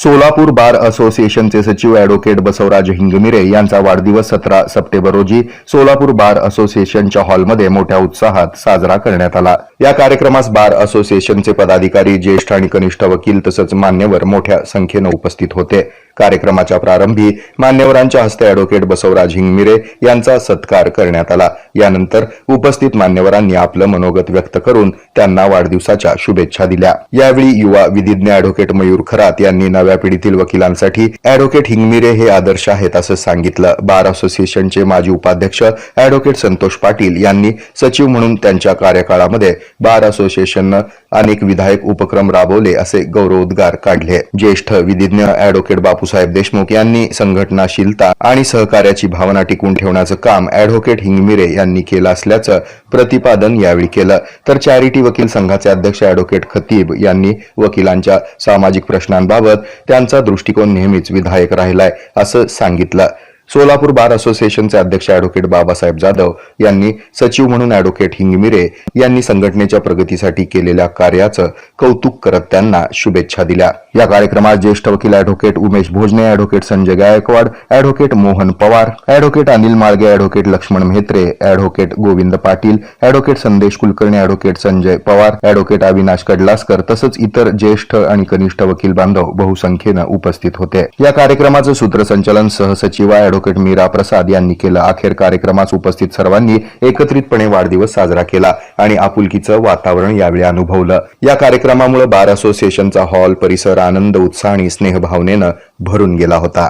सोलापूर बार असोसिएशनचे सचिव अॅडव्होकेट बसवराज हिंगमिरे यांचा वाढदिवस सतरा सप्टेंबर रोजी सोलापूर बार असोसिएशनच्या हॉलमध्ये मोठ्या उत्साहात साजरा करण्यात आला. या कार्यक्रमास बार असोसिएशनचे पदाधिकारी ज्येष्ठ आणि कनिष्ठ वकील तसंच मान्यवर मोठ्या संख्येनं उपस्थित होते. कार्यक्रमाच्या प्रारंभी मान्यवरांच्या हस्ते अॅडव्होकेट बसवराज हिंगमिरे यांचा सत्कार करण्यात आला. यानंतर उपस्थित मान्यवरांनी आपलं मनोगत व्यक्त करून त्यांना वाढदिवसाच्या शुभेच्छा दिल्या. यावेळी युवा विधिज्ञ अॅडव्होकेट मयूर खरात यांनी नव्या नव्या पिढीतील वकिलांसाठी अॅडव्होकेट हिंगमिरे हे आदर्श आहेत असं सांगितलं. बार असोसिएशनचे माजी उपाध्यक्ष अॅडव्होकेट संतोष पाटील यांनी सचिव म्हणून त्यांच्या कार्यकाळामध्ये बार असोसिएशननं अनेक विधायक उपक्रम राबवले असे गौरवोद्गार काढले. ज्येष्ठ विधिज्ञ अॅडव्होकेट बापूसाहेब देशमुख यांनी संघटनाशीलता आणि सहकार्याची भावना टिकून ठेवण्याचं काम अॅडव्होकेट हिंगमिरे यांनी केलं असल्याचं प्रतिपादन यावेळी केलं. तर चॅरिटी वकील संघाचे अध्यक्ष अॅडव्होकेट खतीब यांनी वकिलांच्या सामाजिक प्रश्नांबाबत त्यांचा दृष्टिकोन नेहमीच विधायक राहिलाय असं सांगितलं. सोलापूर बार असोसिएशनचे अध्यक्ष अॅडव्होकेट बाबासाहेब जाधव यांनी सचिव म्हणून अॅडव्होकेट हिंगमिरे यांनी संघटनेच्या प्रगतीसाठी केलेल्या कार्याचं कौतुक करत त्यांना शुभेच्छा दिल्या. या कार्यक्रमात ज्येष्ठ वकील advocate Umesh Bhojne advocate Sanjay Gaikwad advocate Mohan Pawar advocate Anil Malge advocate Laxman Mhetre advocate Govind Patil advocate Sandesh Kulkarni advocate Sanjay Pawar advocate Avinash Kadlaskar तसंच इतर ज्येष्ठ आणि कनिष्ठ वकील बांधव बहुसंख्येनं उपस्थित होते. या कार्यक्रमाचं सूत्रसंचालन सहसचिव अॅडव्होकेट मीरा प्रसाद यांनी केलं. अखेर कार्यक्रमास उपस्थित सर्वांनी एकत्रितपणे वाढदिवस साजरा केला आणि आपुलकीचं वातावरण यावेळी अनुभवलं. या कार्यक्रमामुळे बार असोसिएशनचा हॉल परिसर आनंद उत्साह आणि स्नेहभावनेनं भरून गेला होता.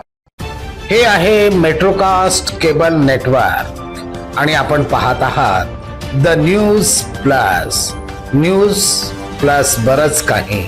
हे आहे मेट्रोकास्ट केबल नेटवर्क आणि आपण पाहत आहात the news plus. News plus बरच काही.